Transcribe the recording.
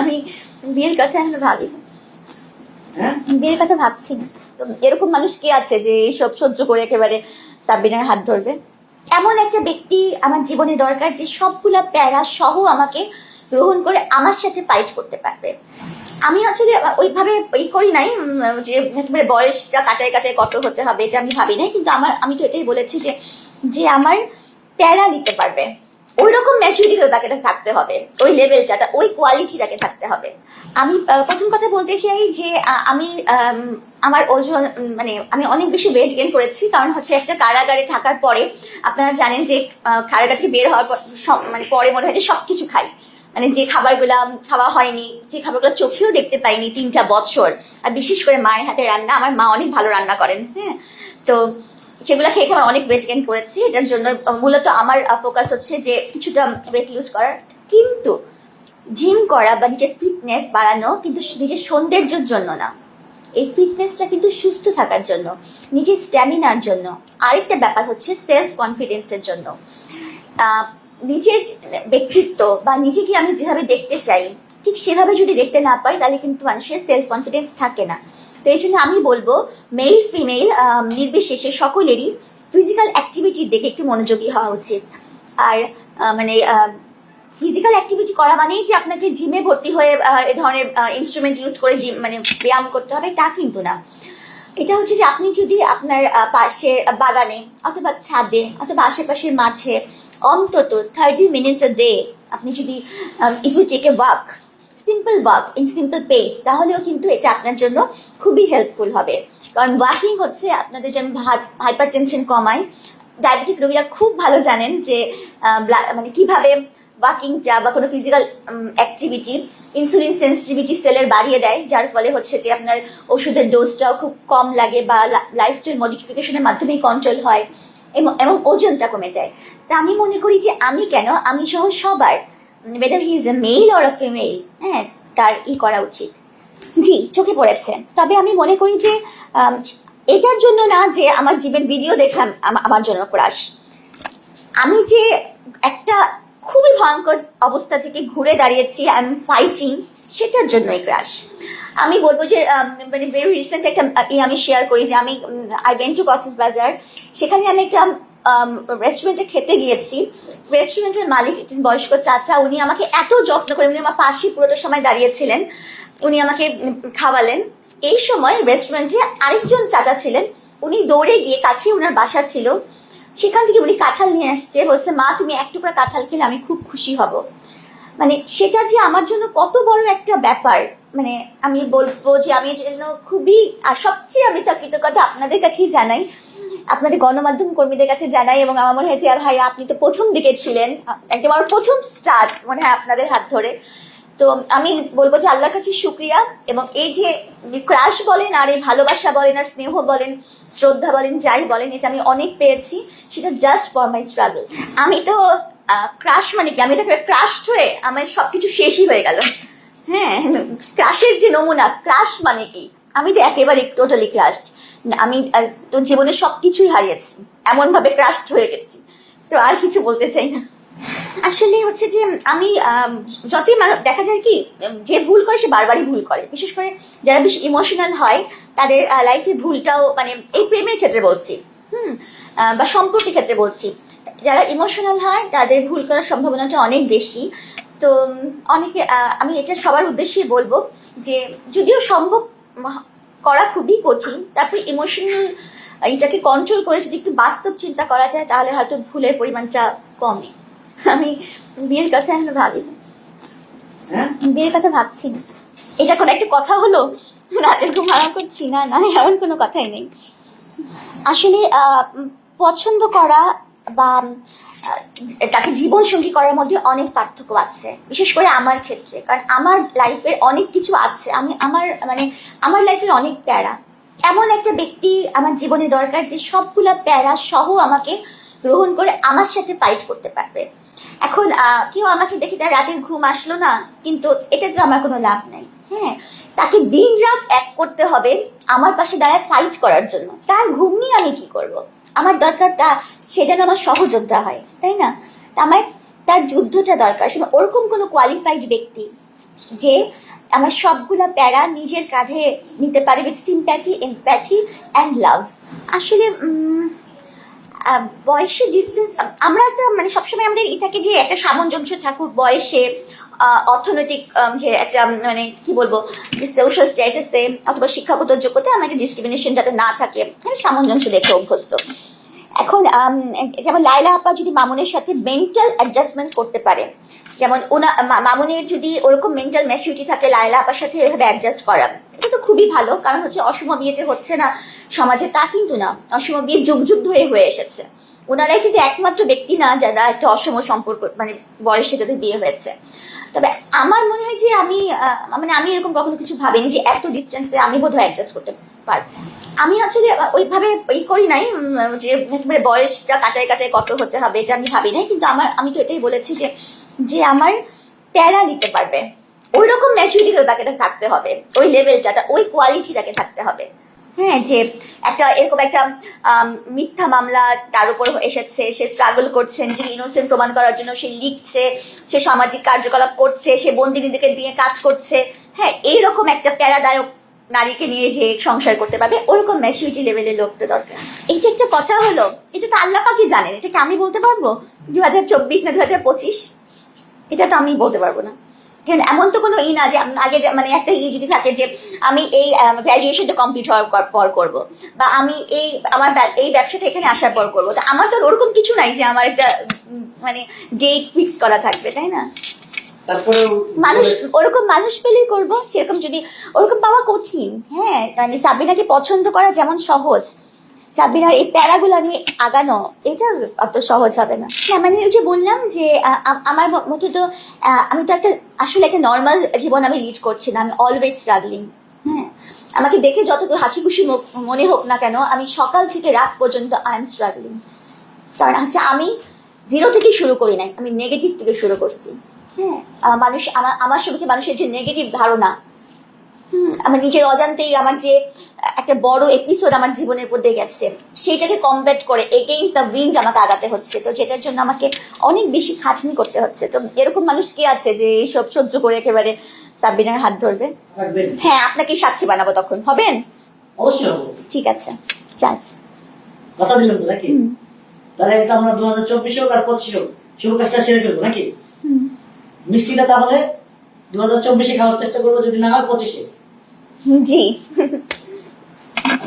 আমি বিয়ের কথা এখন ভাবি। হ্যাঁ? বিয়ের কথা ভাবছি। না তো এরকম মানুষ কি আছে যে এইসব সহ্য করে একেবারে সাবিনার হাত ধরবে? এমন একটা ব্যক্তি আমার জীবনে দরকার যে সবগুলা প্যারা সহ আমাকে গ্রহণ করে আমার সাথে ফাইট করতে পারবে। আমি আসলে ওইভাবে ওই করি নাই যে একেবারে বয়সটা কাটায় কাটায় কত হতে হবে এটা আমি ভাবি নাই কিন্তু আমার আমি তো এটাই বলেছি যে যে আমার প্যারা নিতে পারবে। ওই রকম ম্যাচুরিটি তাকে থাকতে হবে। ওই লেভেলটা ওই কোয়ালিটি তাকে থাকতে হবে। আমি প্রথম কথা বলতে চাই যে আমি আমার ওজন মানে আমি অনেক বেশি ওয়েট গেন করেছি। কারণ হচ্ছে একটা কারাগারে থাকার পরে আপনারা জানেন যে কারাগার থেকে বের হওয়ার পর, সব- মানে পরে মনে হয় যে সব কিছু খাই। মানে যে খাবারগুলো খাওয়া হয়নি, যে খাবারগুলো চোখেও দেখতে পাইনি তিনটা বছর। আর বিশেষ করে মায়ের হাতে রান্না, আমার মা অনেক ভালো রান্না করেন হ্যাঁ? তো সেগুলো খেয়ে খেয়ে অনেক ওয়েট গেন করেছি, এটার জন্য মূলত আমার ফোকাস হচ্ছে যে কিছুটা ওয়েট লুজ করার। কিন্তু জিম করা বা নিজের ফিটনেস বাড়ানো কিন্তু নিজের সৌন্দর্যের জন্য না। এই ফিটনেসটা কিন্তু সুস্থ থাকার জন্য, নিজের স্ট্যামিনার জন্য। আরেকটা ব্যাপার হচ্ছে সেলফ কনফিডেন্সের জন্য। নিজের ব্যক্তিত্ব বা নিজেকে আমি যেভাবে দেখতে চাই, ঠিক সেভাবে যদি দেখতে না পাই, তাহলে কিন্তু মানুষের সেলফ কনফিডেন্স থাকে না। তো এই জন্য আমি বলব মেল ফিমেল নির্বিশেষে সকলেরই ফিজিক্যাল অ্যাক্টিভিটির দিকে একটু মনোযোগী হওয়া উচিত। আর মানে ফিজিক্যাল অ্যাক্টিভিটি করা মানেই যে আপনাকে জিমে ভর্তি হয়ে এ ধরনের ইনস্ট্রুমেন্ট ইউজ করে জিম মানে ব্যায়াম করতে হবে, তা কিন্তু না। এটা হচ্ছে যে আপনি যদি আপনার পাশে বাগানে অথবা ছাদে অথবা আশেপাশের মাঠে অন্তত থার্টি মিনিটস এ ডে আপনি যদি if you take a walk simple walk in simple pace তাহলেও কিন্তু এটা আপনার জন্য খুবই হেল্পফুল হবে। কারণ ওয়াকিং হচ্ছে আপনাদের যেমন হাইপার টেনশন কমায়। ডায়াবেটিক রোগীরা খুব ভালো জানেন যে মানে কীভাবে ওয়াকিংটা বা কোনো ফিজিক্যাল অ্যাক্টিভিটি ইনসুলিন সেন্সিটিভিটি সেলের বাড়িয়ে দেয়, যার ফলে হচ্ছে যে আপনার ওষুধের ডোজটাও খুব কম লাগে বা লাইফস্টাইল মডিফিকেশনের মাধ্যমেই কন্ট্রোল হয় এবং ওজনটা কমে যায়। তা আমি মনে করি যে আমি কেন? আমি সহ সবার whether he is a male or a female হ্যাঁ তার ই করা উচিত। জি, চোখে পড়েছে। তবে আমি মনে করি যে এটার জন্য না যে আমার জীবন ভিডিও দেখলাম, আম- আমার জন্য ক্রাশ আমি যে একটা খুবই ভয়ঙ্কর অবস্থা থেকে ঘুরে দাঁড়িয়েছি আই এম ফাইটিং সেটার জন্যই ক্রাশ আমি বলব যে মানে ভেরি রিসেন্ট একটা আমি শেয়ার করি যে আমি আই ওয়েন্ট টু কক্সেস বাজার সেখানে আমি একটা রেস্টুরেন্টে খেতে গিয়েছি। রেস্টুরেন্টের মালিক একজন বয়স্ক চাচা, উনি আমাকে এত যত্ন করে, উনি আমার পাশে পুরোটা সময় দাঁড়িয়েছিলেন, উনি আমাকে খাওয়ালেন। এই সময় রেস্টুরেন্টে আরেকজন চাচা ছিলেন, উনি দৌড়ে গিয়ে কাছে ওনার বাসা ছিল। সেখান থেকে উনি কাঁঠাল নিয়ে আসছে, বলছে, মা, তুমি এক টুকরা কাঁঠাল খেলে আমি খুব খুশি হব। মানে সেটা যে আমার জন্য কত বড় একটা ব্যাপার মানে আমি বলব যে আমি এর জন্য খুবই, আর সবচেয়ে আমি তো কৃতজ্ঞতা আপনাদের কাছেই জানাই। আপনাদের গণমাধ্যম কর্মীদের কাছে জানাই এবং আমার মনে হয় যে ভাই, আপনি তো প্রথম দিকে ছিলেন, একদম আমার প্রথম স্টার্ট মনে হয় আপনাদের হাত ধরে। তো আমি বলব যে আল্লাহর কাছে শুক্রিয়া এবং এই যে ক্রাশ বলেন আর এই ভালোবাসা বলেন আর স্নেহ বলেন, শ্রদ্ধা বলেন, যাই বলেন, এটা আমি অনেক পেয়েছি, সেটা জাস্ট ফর মাই স্ট্রাগল আমি তো ক্রাশ মানে কি? আমি তো ক্রাশ হয়ে আমার সব কিছু শেষই হয়ে গেল। হ্যাঁ ক্রাশের যে নমুনা ক্রাশ মানে কি? আমি তো একেবারে টোটালি ক্রাশড আমি তো জীবনে সব কিছুই হারিয়েছি। এমনভাবে ক্রাশড হয়ে গেছি। তো আর কিছু বলতে চাই না। আসলে হচ্ছে যে, আমি যতই দেখা যায় কি যে ভুল করে সে বারবারই ভুল করে। বিশেষ করে যারা বেশি ইমোশনাল হয়, তাদের লাইফে ভুলটাও মানে এই প্রেমের ক্ষেত্রে বলছি। হুম বা সম্পর্কের ক্ষেত্রে বলছি। যারা ইমোশনাল হয়, তাদের ভুল করার সম্ভাবনাটা অনেক বেশি। তো অনেকে আমি এটা সবার উদ্দেশ্যেই বলব যে, যদিও সম্ভব করা খুবই কঠিন। তারপর ইমোশনাল এটাকে কন্ট্রোল করে যদি একটু বাস্তব চিন্তা করা যায় তাহলে হয়তো ভুলের পরিমাণটা কমে। আমি বিয়ের কথা এখন ভাবি। না। হ্যাঁ? বিয়ের কথা ভাবছি। না এটা কোনো একটা কথা হলো? রাতের ঘুম হারাম করছি? না না এমন কোনো কথাই নেই। আসলে পছন্দ করা বা তাকে জীবনসঙ্গী করার মধ্যে অনেক পার্থক্য আছে। বিশেষ করে আমার ক্ষেত্রে। কারণ আমার লাইফের অনেক কিছু আছে। আমি আমার মানে আমার লাইফের অনেক প্যারা। এমন একটা ব্যক্তি আমার জীবনে দরকার যে সবগুলা প্যারা সহ আমাকে গ্রহণ করে আমার সাথে ফাইট করতে পারবে। এখন কেউ আমাকে দেখে তার রাতের ঘুম আসলো না, কিন্তু এটা তো আমার কোনো লাভ নাই। হ্যাঁ তাকে দিন রাত এক করতে হবে, আমার পাশে দাঁড়ায় ফাইট করার জন্য। তার ঘুম নিয়ে আমি কি করব? আমার দরকার তা সে যেন আমার সহযোদ্ধা হয়, তাই না? তা আমার, তার যুদ্ধটা দরকার সেটা ওরকম কোনো কোয়ালিফাইড ব্যক্তি যে আমার সবগুলো প্যারা নিজের কাঁধে নিতে পারে with sympathy empathy and love আসলে বয়সের ডিস্টেন্স আমরা তো মানে সবসময় আমাদের ই থাকে যে একটা সামঞ্জস্য থাকুক বয়সে অর্থনৈতিক যে একটা মানে কি বলব, যে সোশ্যাল স্ট্যাটাসে অথবা শিক্ষাগত যোগ্যতা আমাদের ডিসক্রিমিনেশন যাতে না থাকে সামঞ্জস্য দেখে অভ্যস্ত। এখন যেমন লাইলা আপা যদি মামুনের সাথে মেন্টাল অ্যাডজাস্টমেন্ট করতে পারে, যেমন ওনা মামুনের যদি ওরকম মেন্টাল ম্যাচিউরিটি থাকে লাইলা আপার সাথে এভাবে অ্যাডজাস্ট করা, এটা তো খুবই ভালো, কারণ হচ্ছে অসম বিয়ে যে হচ্ছে না সমাজে, তা কিন্তু না। অসম বিয়ে যুগ যুগ ধরে হয়ে এসেছে। ওনারাই কিন্তু একমাত্র ব্যক্তি না যারা একটা অসম সম্পর্ক মানে বয়সে যাদের বিয়ে হয়েছে। তবে আমার মনে হয় যে আমি মানে আমি এরকম কখনো কিছু ভাবিনি যে এত ডিস্টেন্সে আমি বোধহয় অ্যাডজাস্ট করতে পারব। আমি আসলে ওইভাবে ই করি নাই যে বয়সটা কাটায় কাটায় কত হতে হবে এটা আমি ভাবি নাই, কিন্তু আমার, আমি তো এটাই বলেছি যে যে আমার প্যারা নিতে পারবে। ওই রকম ম্যাচুরিটি তাকে থাকতে হবে, ওই লেভেলটা ওই কোয়ালিটি তাকে থাকতে হবে। হ্যাঁ যে একটা এরকম একটা মিথ্যা মামলা তার উপর এসেছে, সে স্ট্রাগল করছেন যে ইনোসেন্ট প্রমাণ করার জন্য সে লিখছে, সে সামাজিক কার্যকলাপ করছে, সে বন্দিনীদেরকে দিয়ে কাজ করছে। হ্যাঁ এইরকম একটা প্যারাদায়ক নারীকে নিয়ে যে সংসার করতে পারবে, ওরকম ম্যাচুরিটি লেভেলের লোক তো দরকার। এইটা একটা কথা হলো, এটা তো আল্লাহ পাকি জানেন এটা কি আমি বলতে পারব? দু হাজার চব্বিশ না দু হাজার পঁচিশ? এটা তো আমি বলতে পারব না। কারণ এমন তো কোনো ই না যে আগে যে- মানে একটা ই যদি থাকে যে, আমি এই গ্র্যাজুয়েশনটা কমপ্লিট হওয়ার পর- করব, বা আমি এই, আমার এই ব্যবসাটা এখানে আসার পর করব। তো আমার তো ওরকম কিছু নাই যে আমার একটা মানে ডেট ফিক্স করা থাকবে, তাই না? তারপরে মানুষ ওরকম মানুষ পেলেই করব সেরকম যদি ওরকম পাওয়া কঠিন হ্যাঁ। মানে সাবিনাকে পছন্দ করা যেমন সহজ। সাবিনার এই প্যারাগুলো নিয়ে আগানো এটা অত সহজ হবে না। হ্যাঁ মানে ওই যে বললাম যে আমার মতে তো আমি তো একটা আসলে একটা নর্মাল জীবন আমি লিড করছি না আমি অলওয়েজ স্ট্রাগলিং হ্যাঁ। আমাকে দেখে যতটুকু হাসি খুশি মনে হোক না কেন আমি সকাল থেকে রাত পর্যন্ত আই এম স্ট্রাগলিং কারণ হচ্ছে আমি জিরো থেকে শুরু করি নাই আমি নেগেটিভ থেকে শুরু করছি। হ্যাঁ মানুষ আমার আমার সম্পর্কে মানুষের যে নেগেটিভ ধারণা আমার নিজের অজান্তেই আমার যে একটা বড় এপিসোড আমার জীবনের মধ্যে গেছে সেইটাকে কমব্যাট করে এগেইনস্ট দ্য উইন্ড আমাকে আগাতে হচ্ছে। তো যেটার জন্য আমাকে অনেক বেশি খাটনি করতে হচ্ছে। তো এরকম মানুষ কে আছে যে এইসব সহ্য করে একেবারে সাব্বিনার হাত ধরবে? হ্যাঁ আপনাকে সাক্ষী বানাবো তখন। হবেন? অবশ্যই ঠিক আছে। চান্স কথা দিলাম তো নাকি? তাহলে এটা আমরা দু হাজার চব্বিশে হোক আর পঁচিশে শুভ কাজটা সেরে ফেলব নাকি? মিষ্টিটা তাহলে দু হাজার চব্বিশে খাওয়ার চেষ্টা করব যদি না হয় পঁচিশে। জি।